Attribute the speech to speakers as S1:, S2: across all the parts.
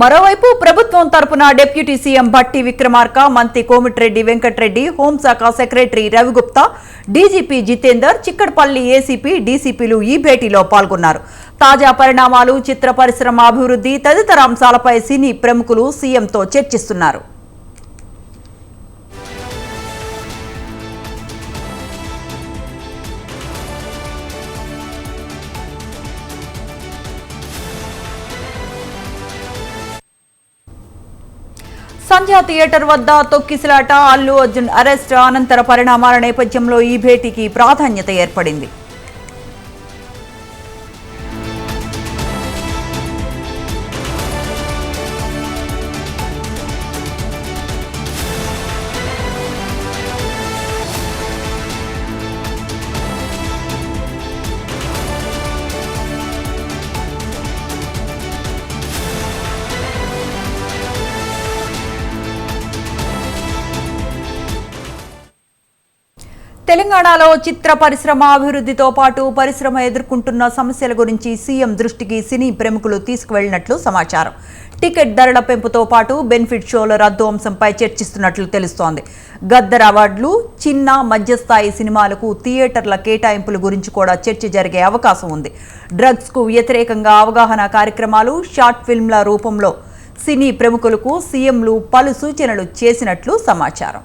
S1: మరోవైపు ప్రభుత్వం తరపున డిప్యూటీ సీఎం భట్టి విక్రమార్క మంత్రి కోమిటిరెడ్డి వెంకటరెడ్డి హోంశాఖ secretary Ravi Gupta DGP Jitender Chikkadpally ACP డీసీపీలు ఈ భేటీలో పాల్గొన్నారు. తాజా పరిణామాలు చిత్ర పరిశ్రమ అభివృద్ధి తదితర అంశాలపై సినీ ప్రముఖులు సీఎంతో చర్చిస్తున్నారు. సంధ్యా థియేటర్ వద్ద తొక్కిసలాట అల్లు అర్జున్ అరెస్ట్ అనంతర పరిణామాల నేపథ్యంలో ఈ భేటీకి ప్రాధాన్యత ఏర్పడింది. తెలంగాణలో చిత్ర పరిశ్రమ అభివృద్ధితో పాటు పరిశ్రమ ఎదుర్కొంటున్న సమస్యల గురించి సీఎం దృష్టికి సినీ ప్రముఖులు తీసుకువెళ్ళినట్లు సమాచారం. టికెట్ ధరల పెంపుతో పాటు బెనిఫిట్ షోల రద్దు అంశంపై చర్చిస్తున్నట్లు తెలుస్తోంది. గద్దర్ అవార్డులు చిన్న మధ్యస్థాయి సినిమాలకు థియేటర్ల కేటాయింపుల గురించి కూడా చర్చ జరిగే అవకాశం ఉంది. డ్రగ్స్కు వ్యతిరేకంగా అవగాహన కార్యక్రమాలు షార్ట్ ఫిల్మ్ల రూపంలో సినీ ప్రముఖులకు సీఎంలు పలు సూచనలు చేసినట్లు సమాచారం.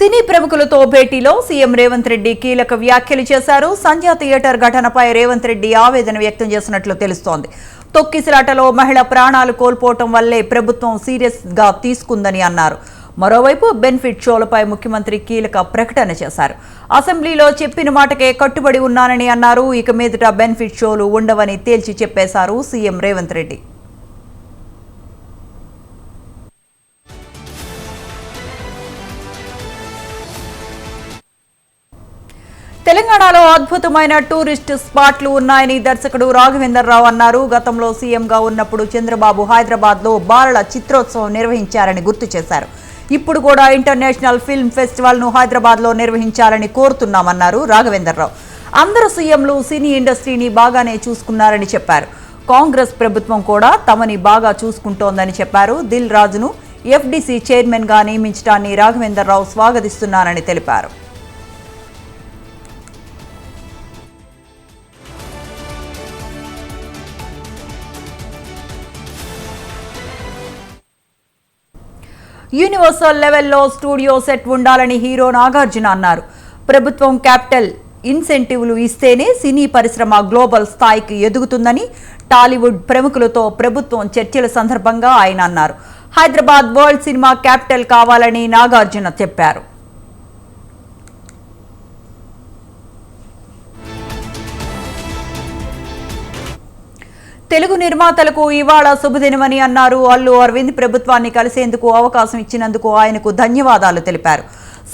S1: సినీ ప్రముఖులతో భేటీలో సీఎం రేవంత్ రెడ్డి కీలక వ్యాఖ్యలు చేశారు. సంధ్యా థియేటర్ ఘటనపై రేవంత్ రెడ్డి ఆవేదన వ్యక్తం చేసినట్లు తెలుస్తోంది. తొక్కిసిరాటలో మహిళ ప్రాణాలు కోల్పోవటం వల్లే ప్రభుత్వం సీరియస్గా తీసుకుందని అన్నారు. మరోవైపు బెనిఫిట్ షోలపై ముఖ్యమంత్రి కీలక ప్రకటన చేశారు. అసెంబ్లీలో చెప్పిన మాటకే కట్టుబడి ఉన్నానని అన్నారు. ఇక మీదట బెనిఫిట్ షోలు ఉండవని తేల్చి చెప్పేశారు సీఎం రేవంత్ రెడ్డి. తెలంగాణలో అద్భుతమైన టూరిస్ట్ స్పాట్లు ఉన్నాయని దర్శకుడు రాఘవేందర్ రావు అన్నారు. గతంలో సీఎంగా ఉన్నప్పుడు చంద్రబాబు హైదరాబాద్లో బాలల చిత్రోత్సవం నిర్వహించారని గుర్తు చేశారు. ఇప్పుడు కూడా ఇంటర్నేషనల్ ఫిల్మ్ ఫెస్టివల్ను హైదరాబాద్లో నిర్వహించాలని కోరుతున్నామన్నారు రాఘవేందర్ రావు. అందరు సీఎంలు సినీ ఇండస్ట్రీని బాగానే చూసుకున్నారని చెప్పారు. కాంగ్రెస్ ప్రభుత్వం కూడా తమని బాగా చూసుకుంటోందని చెప్పారు. దిల్ రాజును ఎఫ్డీసీ చైర్మన్గా నియమించడాన్ని రాఘవేందర్ రావు స్వాగతిస్తున్నారని తెలిపారు. యూనివర్సల్ లెవెల్లో స్టూడియో సెట్ ఉండాలని హీరో నాగార్జున అన్నారు. ప్రభుత్వం క్యాపిటల్ ఇన్సెంటివ్లు ఇస్తేనే సినీ పరిశ్రమ గ్లోబల్ స్థాయికి ఎదుగుతుందని టాలీవుడ్ ప్రముఖులతో ప్రభుత్వం చర్చల సందర్భంగా ఆయన అన్నారు. హైదరాబాద్ వరల్డ్ సినిమా క్యాపిటల్ కావాలని నాగార్జున చెప్పారు. తెలుగు నిర్మాతలకు ఇవాళ శుభదినమని అన్నారు. అల్లు అరవింద్ ప్రభుత్వాన్ని కలిసేందుకు అవకాశం ఇచ్చినందుకు ఆయనకు ధన్యవాదాలు తెలిపారు.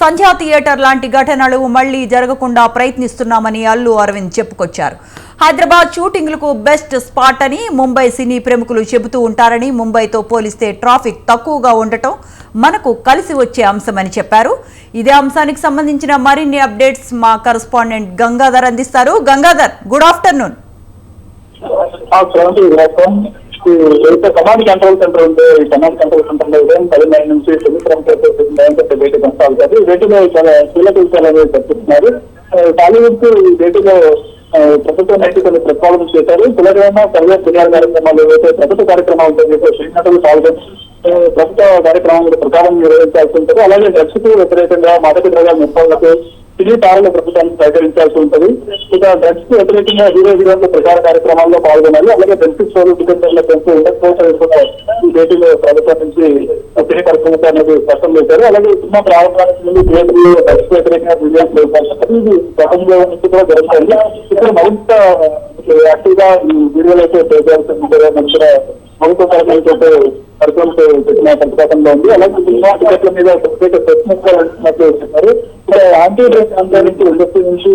S1: సంధ్యా థియేటర్ లాంటి ఘటనలు మళ్ళీ జరగకుండా ప్రయత్నిస్తున్నామని అల్లు అరవింద్ చెప్పుకొచ్చారు. హైదరాబాద్ షూటింగ్లకు బెస్ట్ స్పాట్ అని ముంబై సినీ ప్రముఖులు చెబుతూ ఉంటారని ముంబైతో పోలిస్తే ట్రాఫిక్ తక్కువగా ఉండటం మనకు కలిసి వచ్చే అంశమని చెప్పారు. ఇదే అంశానికి సంబంధించిన మరిన్ని అప్డేట్స్ మా కరస్పాండెంట్ గంగాధర్ అందిస్తారు. గంగాధర్ గుడ్ ఆఫ్టర్నూన్
S2: సెవెన్ ఇది మొత్తం ఏదైతే కమాండ్ కంట్రోల్ సెంటర్ ఉందో ఈ కమాండ్ కంట్రోల్ సెంటర్లో ఉదయం పదిన్నర నుంచి సుమిత్రం భయంకర భేటీ కొనసాగుతారు ఈ భేటీలో చాలా కీలక విషయాలు అనేవి చర్చిస్తున్నారు టాలీవుడ్కు ఈ భేటీలో ప్రభుత్వం అయితే కొన్ని ప్రతిపాదనలు చేశారు. తెలంగాణ సర్వే ఫిర్యాదు కార్యక్రమాలు ఏవైతే ప్రభుత్వ కార్యక్రమాలు ఉంటాయో శ్రీనటులు పాల్గొని ప్రభుత్వ కార్యక్రమాలు ప్రకారం నిర్వహించాల్సి ఉంటారు అలాగే డ్రగ్స్కు వ్యతిరేకంగా మాదక ద్రవ్యాల నిర్మాణకు తిరిగి తారల ప్రభుత్వానికి సహకరించాల్సి ఉంటుంది. ఇక డ్రగ్స్కు వ్యతిరేకంగా హీరో హీరోల ప్రచార కార్యక్రమాల్లో పాల్గొనాలి. అలాగే బెనిఫిట్ షోలు టికెట్ల పెంపు ఉండకపోవడం కూడా ఈ భేటీలో ప్రభుత్వం నుంచి సినీ అనేది స్పష్టం చేశారు. అలాగే ఈ సినిమా ప్రారంభానికి ముందు థియేటర్లు డ్రగ్స్ వ్యతిరేకంగా విజయం ఇది ప్రపంచంలో నుంచి కూడా జరుగుతుంది. ఇక్కడ మరింత యాక్టివ్గా ఈ వీడియోలు అయితే చేయాల్సి ఉంటుంది మంచిగా ప్రభుత్వ తరఫున పరిశ్రమ పెట్టిన ప్రతిపాదనలో ఉంది. అలాగే సినిమా టికెట్ల మీద ప్రత్యేక ప్రశ్నించాలంటున్నట్లు చెప్పారు. యాంటీ డ్రగ్ క్యాంపెయిన్ నుంచి ఇండస్ట్రీ నుంచి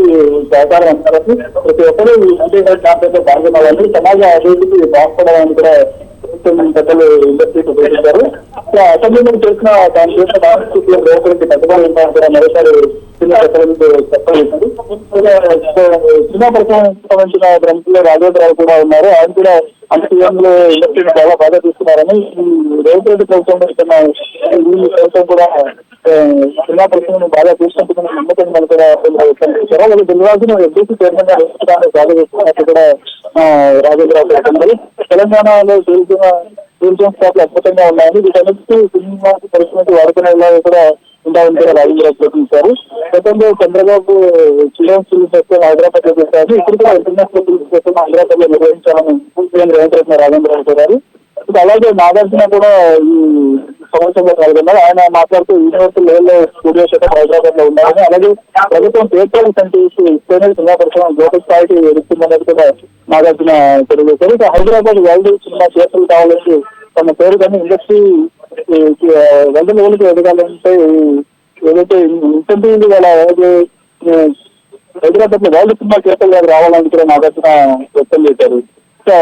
S2: సహకారం అంటారని ప్రతి ఒక్కరూ ఈ యాంటీ డ్రగ్ క్యాంపెయిన్లో పాల్గొనాలని సమాజ అభివృద్ధికి బాగుపడాలని కూడా ప్రభుత్వం పెద్దలు ఇండస్ట్రీకి ఉపయోగించారు. అసెంబ్లీలో చేసిన దాని చేసిన రాష్ట్రీయ రేవంత్ పెద్దవాళ్ళు ఉంటారు కూడా మరోసారి చిన్న చెప్పలేదు చిన్న ప్రశ్న సంబంధించిన రాఘవేంద్రరావు కూడా ఉన్నారు. ఆయన కూడా అన్ని సీఎంలు ఇండస్ట్రీని చాలా బాగా తీసుకున్నారని ఈ రేవంత్ రెడ్డి ప్రభుత్వం ప్రభుత్వం కూడా జిల్లా చిన్న బాగా తీసుకుంటుందని నమ్మకం మనకు కూడా వాళ్ళు చేశారు అలాగే చైర్మన్గా నియమించడానికి బాగా చేస్తున్నట్టు కూడా ఆ, రాఘవేంద్రరావు తెలంగాణలో టూరిజం టూరిజం స్టాప్లు అద్భుతంగా ఉన్నాయని వీటన్నిటి సినిమాకి పరిస్థితి వాడుకునేలా కూడా ఉండాలని కూడా రాజేంద్ర ప్రకటించారు గతంలో చంద్రబాబు చిల్డ్రన్స్ ఫిల్మ్ ఫెస్టివల్ హైదరాబాద్లో చేశారు ఇప్పుడు కూడా ఇంటర్నేషనల్ ఫిల్మ్ ఫెస్టివల్ హైదరాబాద్లో నిర్వహించాలని సీఎం రేవంత్ రెడ్డి రాజేంద్ర గారు అలాగే నాగార్జున కూడా ఈ సంవత్సరంలో పాల్గొన్నారు ఆయన మాట్లాడుతూ యూనివర్సిటీ లెవెల్లో స్టూడియోస్ అయితే హైదరాబాద్లో ఉన్నారని అలాగే ప్రభుత్వం పేపర్ కంట్రీస్ ఇస్తేనే సినిమా పరిశ్రమ గ్లోబల్ స్థాయికి ఎదుగుతుందనేది కూడా నాగార్జున తెలియజేశారు ఇక హైదరాబాద్ వరల్డ్ సినిమా థియేటర్లు కావాలంటే తమ పేరు కానీ ఇండస్ట్రీ వరల్డ్ లెవెల్కి ఎదగాలంటే ఏదైతే ఇన్సెంటివ్ వాళ్ళ ఏదైతే హైదరాబాద్లో వరల్డ్ సినిమా థియేటర్ గారు రావాలని కూడా నాగార్జున వ్యక్తం చేశారు. ఇంకా,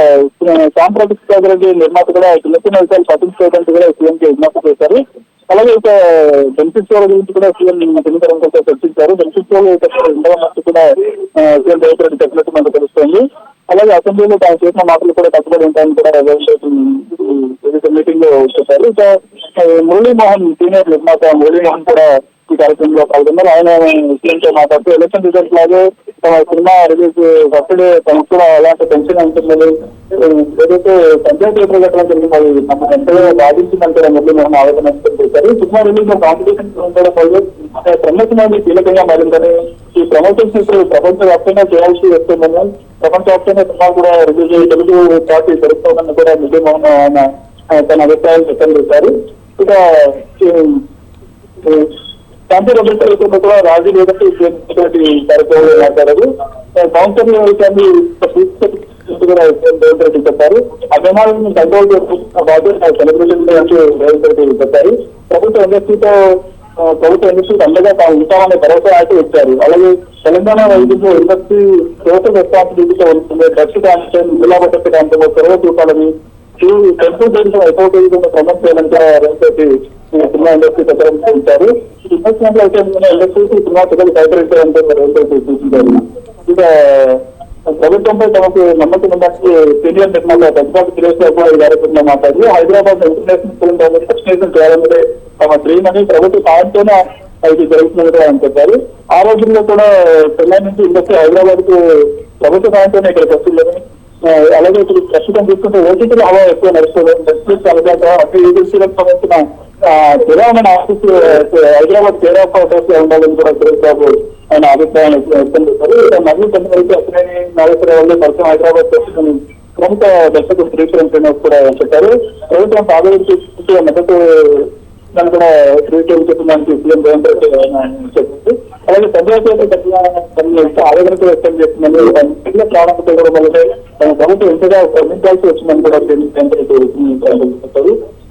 S2: ఆ, సాగరెడ్డి నిర్మాత కూడా చిన్న చిన్న విషయాలు పట్టించుకోవడానికి కూడా సీఎం కి విజ్ఞప్తి చేశారు. అలాగే ఇక బెనిఫిట్స్ గురించి కూడా సీఎం తెలుగుదేశం కోసం చర్చించారు. బెనిఫిట్స్ ఉండవన్నట్టు కూడా సీఎం రేవంత్ రెడ్డి చెప్పినట్టు మనకు తెలుస్తుంది. అలాగే అసెంబ్లీలో తాను చేసిన మాటలు కూడా కట్టుబడి ఉంటాయని కూడా రేవంత్ మీటింగ్లో చెప్పారు. ఇక మురళీమోహన్ సీనియర్ నిర్మాత మురళీమోహన్ కూడా ఈ కార్యక్రమంలో పాల్గొన్నారు ఆయన సీఎంతో మాట్లాడుతూ ఎలక్షన్ రిజల్ట్ లాగే తమ సినిమా రిలీజ్ ఫస్ట్ డే తమకు కూడా అలాంటి టెన్షన్ ఉంటుందని ఏదైతే పంచాయతీ ఎదురుగట్టడం జరిగింది అది నమ్మకం ఎంతగా బాధించిందంటే మురళీ మోహన్ ఆవేదన వ్యక్తం చేశారు సినిమా రిలీజ్లో కాంపిటీషన్ ఉండడం వల్ల ప్రమోషన్ అనేది కీలకంగా మారిందని ఈ ప్రమోషన్స్ ఇప్పుడు ప్రపంచ వ్యాప్తంగా చేయాల్సి వస్తుందని ప్రపంచ వ్యాప్తంగా సినిమా కూడా రిలీజ్ అయ్యి తెలుగు పార్టీ జరుగుతుందని కూడా మురళీ మోహన్ ఆయన ఆయన తన అభిప్రాయం వ్యక్తం చేశారు ఇక ఈ శాంతి భద్రతలతో కూడా రాజీ లేదంటే ఇటువంటి కార్యక్రమంలో మాట్లాడారు. కౌన్సిల్ రేవంత్ రెడ్డి చెప్పారు. అభిమానులను కంట్రోల్ చేస్తున్న బాధ్యత సెలబ్రిటీ అంటూ రేవంత్ రెడ్డి చెప్పారు. ప్రభుత్వ ఇండస్ట్రీతో ప్రభుత్వ ఇండస్ట్రీకి అండగా తాము ఉంటామనే భరోసా అయితే ఇచ్చారు. అలాగే తెలంగాణ వైద్యంలో ఇండస్ట్రీ సోషల్ రెస్పాన్సిబిలిటీతో ఉంటుంది డ్రగ్స్ క్యాన్సర్ జిల్లా భద్రత క్యాన్సర్ సర్వ చూపాలని ఈ టెంపుల్ దేశం ఎక్కువ ప్రమోట్ చేయాలంటే రేవంత్ రెడ్డి ఈ ఇండస్ట్రీ ఇన్వెస్ట్మెంట్ అయితే ఇండస్ట్రీకి సినిమా పిల్లలు సహకరించాలంటే రేవంత్ రెడ్డి సూచించారు ఇక ప్రభుత్వంపై తమకు నమ్మకం ఉందని సీనియర్ నిర్మాత పెద్దపాటి సురేష్ బాబు ఈ కార్యక్రమంలో మాట్లాడి హైదరాబాద్ ఇంటర్నేషనల్ స్కూల్ సబ్స్టేషన్ చేయాలన్నదే తమ డ్రీమ్ అని ప్రభుత్వ సాయంతోనే ఇది జరుగుతున్నది అని చెప్పారు. ఆ రోజుల్లో కూడా చెన్నై నుంచి ఇండస్ట్రీ హైదరాబాద్కు ప్రభుత్వ సాయంతోనే ఇక్కడికి వస్తుందని అలాగే ఇప్పుడు ప్రస్తుతం చూసుకుంటే ఓటీటీలో హవా ఎక్కువ నడుస్తుంది నెట్ఫ్లిక్స్ అలాగే అన్ని ఏజెన్సీలకు సంబంధించిన తెలంగాణ ఆఫీస్ హైదరాబాద్ తేడా ఆఫ్ ఆఫీస్ ఉండాలని కూడా సురేష్ బాబు ఆయన అభిప్రాయం వ్యక్తం చేశారు. మళ్ళీ కొంతమంది అసలేని నాగేశ్వరరావు వాళ్ళు పరిచయం హైదరాబాద్ ప్రస్తుతం ప్రముఖ దర్శకుడు శ్రీశ్వరం శ్రీనివాస్ కూడా చెప్పారు. ప్రభుత్వం ప్రాధాన్యత మద్దతు దాన్ని కూడా క్రియేటివ్ చెప్పడానికి సీఎం రేవంత్ రెడ్డి చెప్పింది అలాగే చంద్రబాబు ఆవేదనతో వ్యక్తం చేస్తుందని ఇంట్లో ప్రారంభ కూడా వల్లనే తమ ప్రభుత్వం ఎంతగా ప్రమించాల్సి వచ్చిందని కూడా సీఎం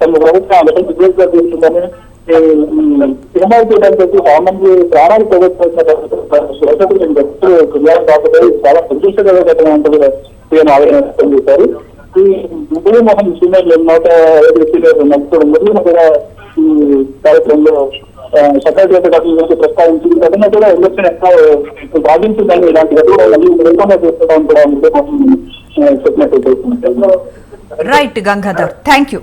S2: తమ ప్రభుత్వం అదొక బిజినెస్గా తీసుకుందని సినిమాలు చేయడానికి వచ్చి సామాన్య ప్రాణాలు పోగొట్టుకున్న నేను ఎప్పుడు క్రియాలు కాకపోతే చాలా సంతోషంగా ఘటన అంటే కూడా సీఎం ఆవేదన వ్యక్తం చేశారు. ఈ మురళీ మోహన్ సీనియర్ నూట ఐదు సీనియర్లు నడుపుతూ మురళీని కూడా ఈ కార్యక్రమంలో సెక్రటరీ ఘటన గురించి ప్రస్తావించి ఈ కూడా ఎలక్షన్ ఎక్కువ బాధించిందని ఇలాంటి ఘటన లేకుండా చేస్తున్నాం కూడా చెప్పినట్టు
S1: రైట్ గంగాధర్ థ్యాంక్ యూ